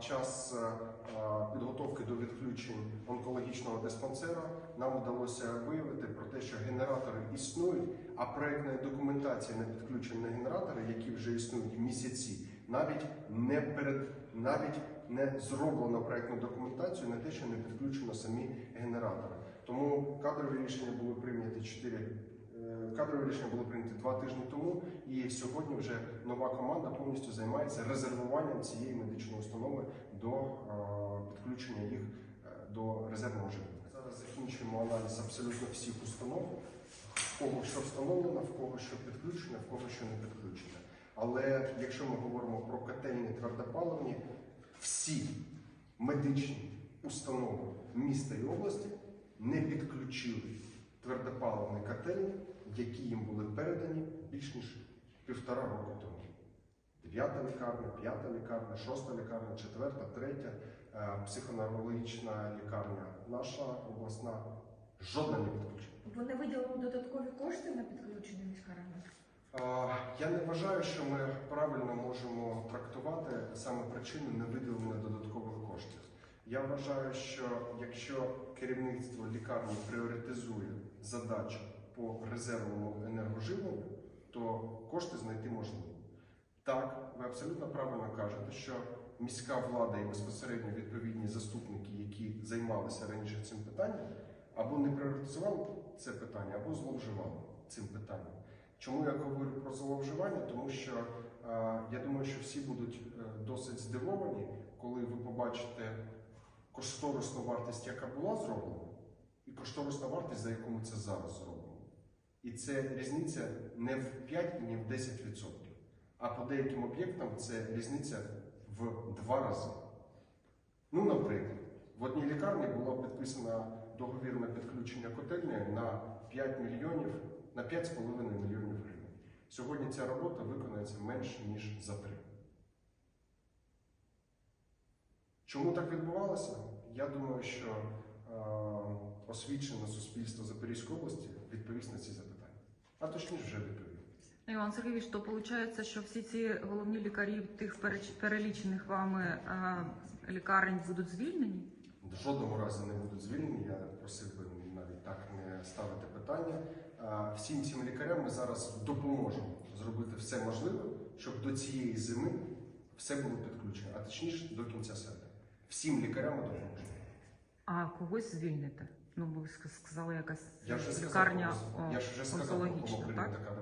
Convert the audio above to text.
Час е, е, підготовки до відключень онкологічного диспансера нам вдалося виявити про те, що генератори існують, а проектної документації на підключення генератори, які вже існують місяці, навіть не перед навіть не зроблено проектну документацію на те, що не підключено самі генератори. Тому кадрові рішення були прийняті 4 Кадрові рішення були прийняті два тижні тому, і сьогодні вже нова команда повністю займається резервуванням цієї медичної установи до е, підключення їх е, до резервного живлення. Зараз закінчуємо аналіз абсолютно всіх установ, в кого що встановлено, в кого що підключено, в кого що не підключено. Але якщо ми говоримо про котельні твердопаливні, всі медичні установи міста і області не підключили твердопаливні котельні, які їм були передані більш ніж півтора року тому. Дев'ята лікарня, п'ята лікарня, шоста лікарня, четверта, третя, е, психоневрологічна лікарня, наша обласна жодна не підключена. Вони виділили додаткові кошти на підключення? Е, Я не вважаю, що ми правильно можемо трактувати саме причину невиділення додаткових коштів. Я вважаю, що якщо керівництво лікарні пріоритизує задачу по резервному енергоживленню, то кошти знайти можливо. Так, ви абсолютно правильно кажете, що міська влада і безпосередньо відповідні заступники, які займалися раніше цим питанням, або не пріоритизували це питання, або зловживали цим питанням. Чому я говорю про зловживання? Тому що е, я думаю, що всі будуть е, досить здивовані, коли ви побачите кошторисну вартість, яка була зроблена, і кошторисна вартість, за яку ми це зараз зроблено. І це різниця не в 5 і не в 10%, а по деяким об'єктам це різниця в два рази. Ну, наприклад, в одній лікарні було підписано договір на підключення котельні на 5 мільйонів, на 5,5 мільйонів гривень. Сьогодні ця робота виконується менше, ніж за три. Чому так відбувалося? Я думаю, що е, освічене суспільство Запорізької області відповість на ці запитання. А точніше вже відповів. Іван Сергійович, то виходить, що всі ці головні лікарі тих перелічених вами е, лікарень будуть звільнені? В жодному разі не будуть звільнені. Я просив би навіть так не ставити питання. А, Всім цим лікарям ми зараз допоможемо зробити все можливе, щоб до цієї зими все було підключено, а точніше до кінця серпня. Всім лікарям ми допоможемо. А когось звільните? Ну, ви ск- сказали, якась Я вже сказав, лікарня кому- я ж вже сказав, онкологічна, прийнято так? Така.